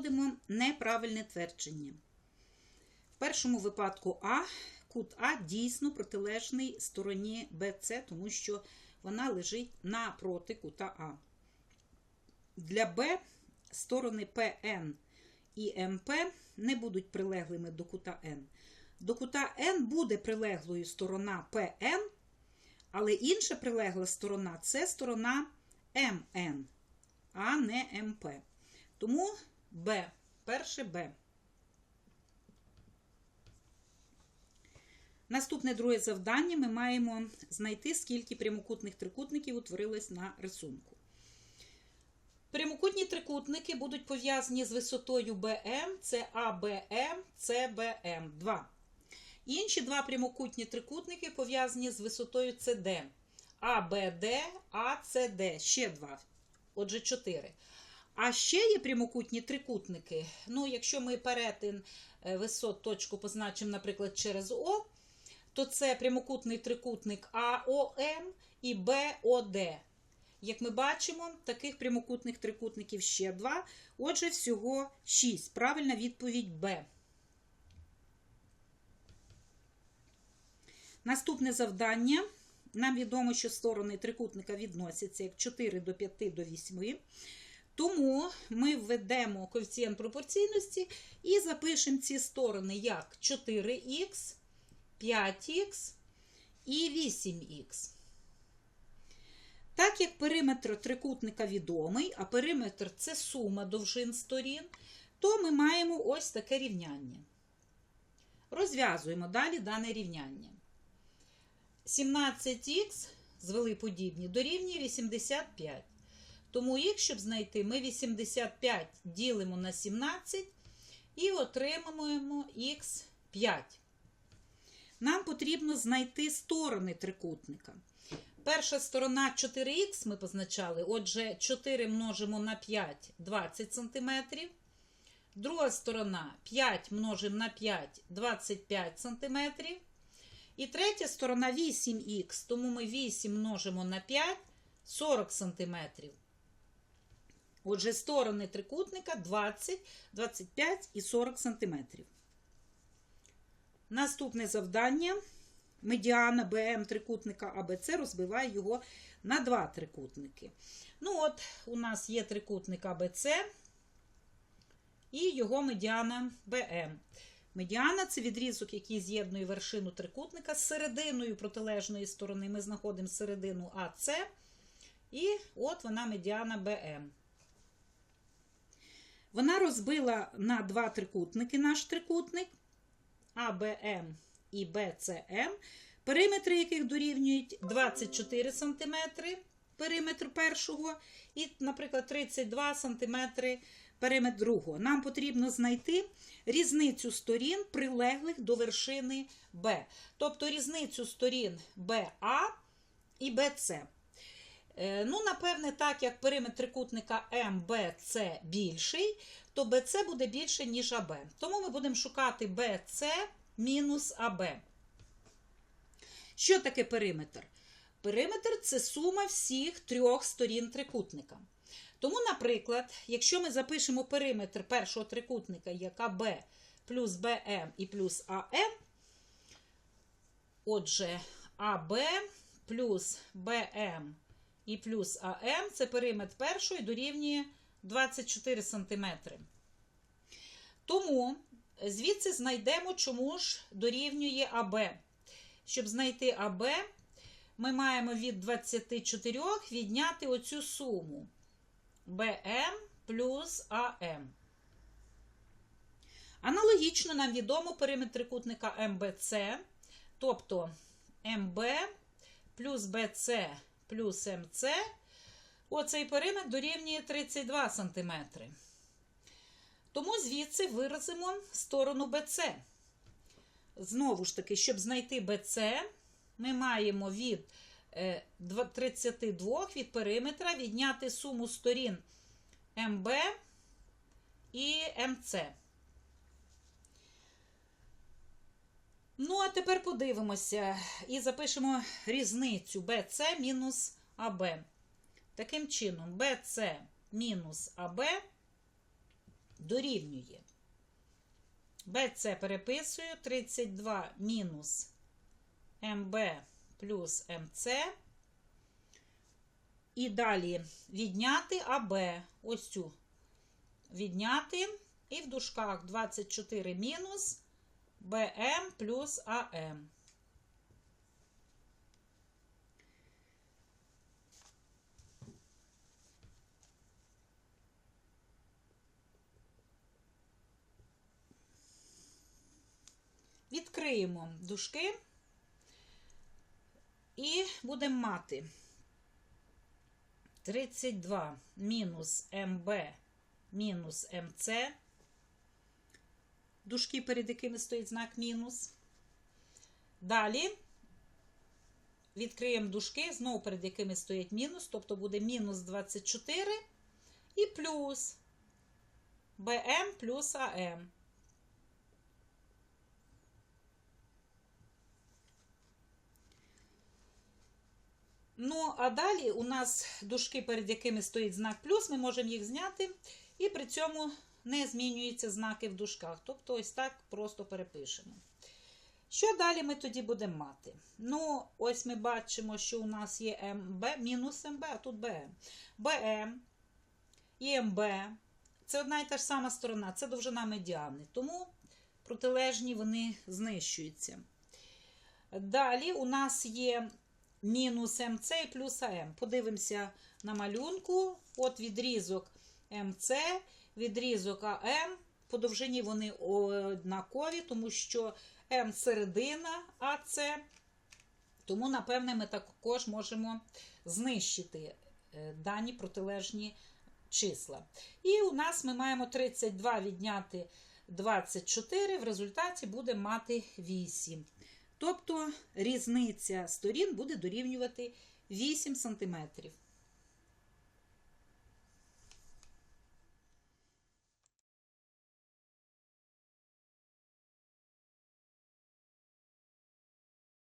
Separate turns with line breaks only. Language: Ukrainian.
знаходимо неправильне твердження. В першому випадку А, кут А дійсно протилежний стороні БЦ, тому що вона лежить напроти кута А. Для Б сторони ПН і МП не будуть прилеглими до кута Н. До кута Н буде прилеглою сторона ПН, але інша прилегла сторона це сторона МН, а не МП. Тому Б. Перше Б. Наступне друге завдання ми маємо знайти, скільки прямокутних трикутників утворилось на рисунку. Прямокутні трикутники будуть пов'язані з висотою BM, це ABM, CBM 2. Інші два прямокутні трикутники пов'язані з висотою CD, ABD, ACD, ще два. Отже, 4. А ще є прямокутні трикутники. Ну, якщо ми перетин е, висот точку позначимо, наприклад, через О, то це прямокутний трикутник АОМ і БОД. Як ми бачимо, таких прямокутних трикутників ще два. Отже, всього 6. Правильна відповідь Б. Наступне завдання. Нам відомо, що сторони трикутника відносяться як 4 до 5 до 8. Тому ми введемо коефіцієнт пропорційності і запишемо ці сторони як 4х, 5х і 8х. Так як периметр трикутника відомий, а периметр це сума довжин сторін, то ми маємо ось таке рівняння. Розв'язуємо далі дане рівняння. 17х звели подібні дорівнює 85. Тому їх, щоб знайти, ми 85 ділимо на 17 і отримаємо х 5. Нам потрібно знайти сторони трикутника. Перша сторона 4х ми позначали. Отже, 4 множимо на 5 20 см. Друга сторона 5 множимо на 5 25 см. І третя сторона 8х, тому ми 8 множимо на 5 40 см. Отже, сторони трикутника 20, 25 і 40 см. Наступне завдання. Медіана БМ трикутника АБЦ розбиває його на два трикутники. Ну, от, у нас є трикутник АБЦ і його медіана БМ. Медіана це відрізок, який з'єднує вершину трикутника з серединою протилежної сторони. Ми знаходимо середину АЦ. І от вона медіана БМ. Вона розбила на два трикутники наш трикутник АБМ і БЦМ, периметри яких дорівнюють 24 см периметр першого, і, наприклад, 32 см периметр другого. Нам потрібно знайти різницю сторін, прилеглих до вершини Б. Тобто різницю сторін БА і БЦ. Е, Ну, напевне, так як периметр трикутника МБЦ більший, то БЦ буде більше, ніж АБ. Тому ми будемо шукати БЦ мінус АБ. Що таке периметр? Периметр це сума всіх трьох сторін трикутника. Тому, наприклад, якщо ми запишемо периметр першого трикутника як АБ плюс БМ і плюс АМ, отже, АБ плюс БМ і плюс АМ це периметр першої дорівнює 24 см. Тому звідси знайдемо, чому ж дорівнює АБ. Щоб знайти АБ, ми маємо від 24 відняти оцю суму БМ плюс АМ. Аналогічно нам відомо периметр трикутника МБЦ, тобто МБ плюс БЦ плюс МЦ. Оцей периметр дорівнює 32 см. Тому звідси виразимо сторону БЦ. Знову ж таки, щоб знайти БЦ, ми маємо від 32 від периметра відняти суму сторін МБ і МЦ. Ну, а тепер подивимося і запишемо різницю BC мінус АБ. Таким чином, BC мінус АБ дорівнює. BC переписую 32 мінус МБ плюс МЦ. І далі відняти АБ. Ось цю відняти. І в дужках 24 мінус БМ плюс АМ. Відкриємо дужки і будемо мати 32 мінус МБ мінус МЦ. Дужки, перед якими стоїть знак мінус. Далі відкриємо дужки, знову перед якими стоїть мінус, тобто буде мінус 24 і плюс БМ плюс АМ. Ну, а далі у нас дужки, перед якими стоїть знак плюс, ми можемо їх зняти, і при цьому не змінюються знаки в дужках. Тобто, ось так просто перепишемо. Що далі ми тоді будемо мати? Ну, ось ми бачимо, що у нас є МБ, мінус МБ, а тут БМ. БМ і МБ. Це одна і та ж сама сторона, це довжина медіани. Тому протилежні вони знищуються. Далі у нас є мінус МЦ і плюс АМ. Подивимося на малюнку. От відрізок МЦ, відрізок АМ. По довжині вони однакові, тому що М середина АЦ. Тому, напевне, ми також можемо знищити е, дані протилежні числа. І у нас ми маємо 32 відняти 24, в результаті будемо мати 8. Тобто різниця сторін буде дорівнювати 8 см.